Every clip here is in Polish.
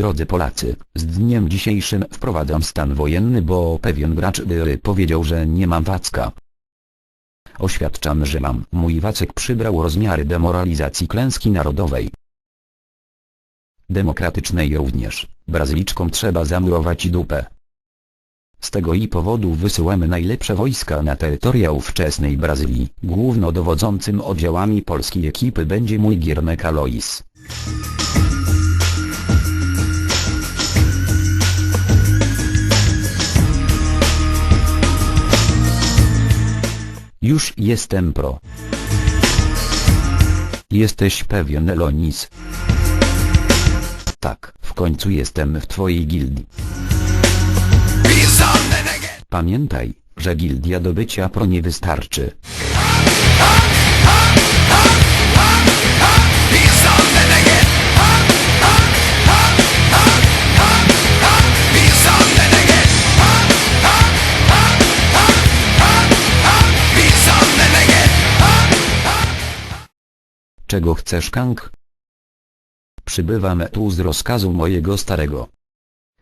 Drodzy Polacy, z dniem dzisiejszym wprowadzam stan wojenny, bo pewien gracz Dyry powiedział, że nie mam wacka. Oświadczam, że mam. Mój wacek przybrał rozmiary demoralizacji klęski narodowej. Demokratycznej również. Brazyliczkom trzeba zamurować dupę. Z tego i powodu wysyłamy najlepsze wojska na terytoria ówczesnej Brazylii. Głównodowodzącym oddziałami polskiej ekipy będzie mój Giernek Alois. Już jestem pro. Jesteś pewien Elonis? Tak, w końcu jestem w twojej gildii. Pamiętaj, że gildia do bycia pro nie wystarczy. Czego chcesz Kang? Przybywam tu z rozkazu mojego starego.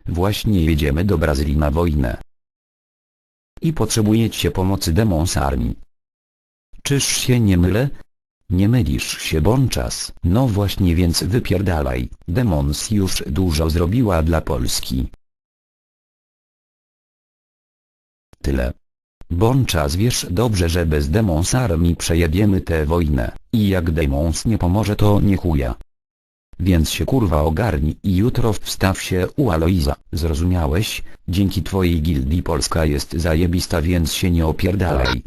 Właśnie jedziemy do Brazylii na wojnę. I potrzebujecie pomocy Demons Armii. Czyż się nie mylę? Nie mylisz się Bonczas. No właśnie więc wypierdalaj. Demons już dużo zrobiła dla Polski. Tyle. Bonczas wiesz dobrze, że bez Demons Armii przejebiemy tę wojnę. I jak Demons nie pomoże to nie chuja. Więc się kurwa ogarnij i jutro wstaw się u Aloiza, zrozumiałeś? Dzięki twojej gildii Polska jest zajebista więc się nie opierdalaj.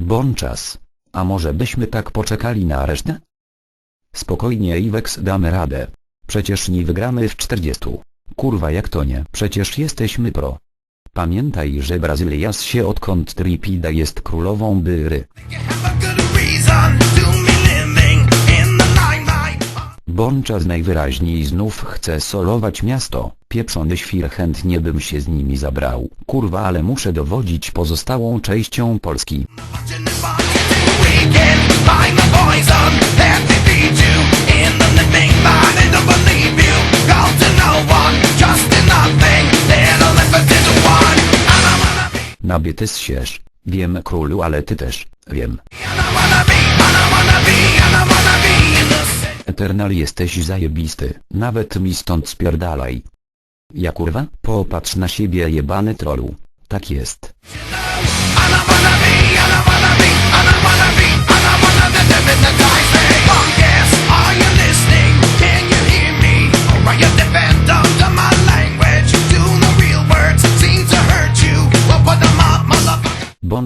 Bonczas. A może byśmy tak poczekali na resztę? Spokojnie Iwex damy radę. Przecież nie wygramy w 40. Kurwa jak to nie? Przecież jesteśmy pro. Pamiętaj, że Brazylia się odkąd Tripida jest królową byry. Bonczas najwyraźniej znów chce solować miasto. Pieprzony świr chętnie bym się z nimi zabrał. Kurwa ale muszę dowodzić pozostałą częścią Polski. Nabiety zsiesz. Wiem królu ale ty też, wiem. Eternal jesteś zajebisty, nawet mi stąd spierdalaj. Ja kurwa? Popatrz na siebie jebany trolu. Tak jest.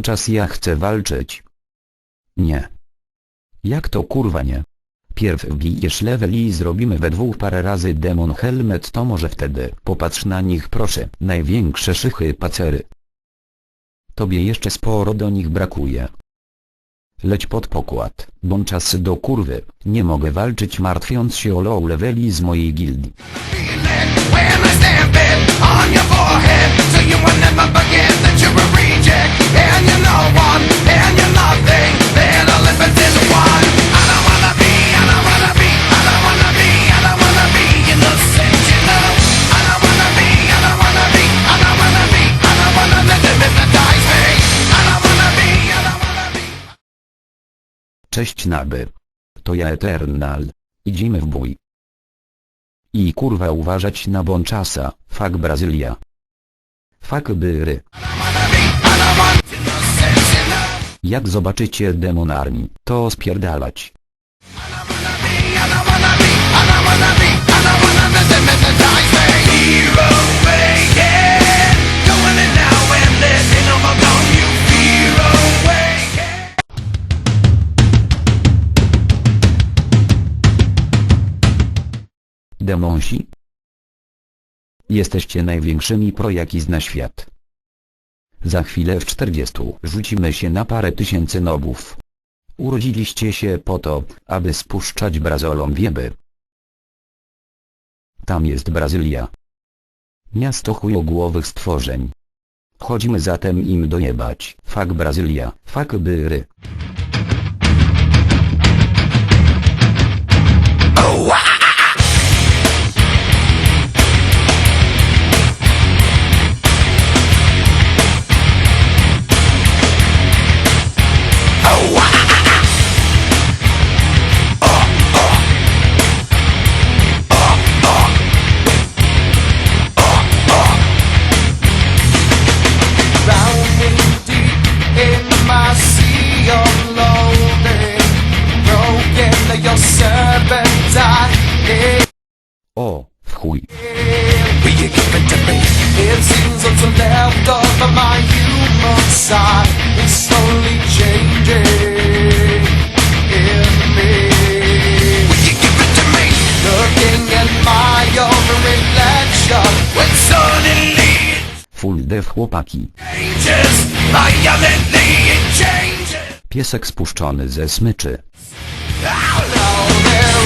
Bonczas ja chcę walczyć. Nie. Jak to kurwa nie? Pierw wbijesz level i zrobimy we dwóch parę razy demon helmet to może wtedy. Popatrz na nich proszę. Największe szychy pacery. Tobie jeszcze sporo do nich brakuje. Leć pod pokład, Bonczas do kurwy. Nie mogę walczyć martwiąc się o low leveli z mojej gildii. Cześć naby. To ja Eternal. Idziemy w bój. I kurwa uważać na Bonczasa, fuck Brazylia. Fuck byry. Jak zobaczycie demon armii, to spierdalać. Demonsi? Jesteście największymi projaki na świat. Za chwilę w 40 rzucimy się na parę tysięcy nobów. Urodziliście się po to, aby spuszczać brazolom wieby. Tam jest Brazylia. Miasto chujogłowych stworzeń. Chodzimy zatem im dojebać. Fak Brazylia, fak byry. O, w chuj. Full dev chłopaki. Piesek spuszczony ze smyczy.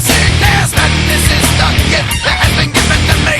sickness madness this is done yet has been given to me.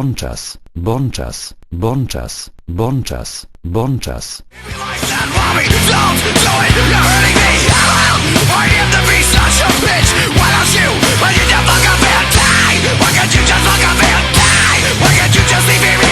Bonczas, Bonczas, Bonczas, Bonczas, Bonczas. Why can't you just leave me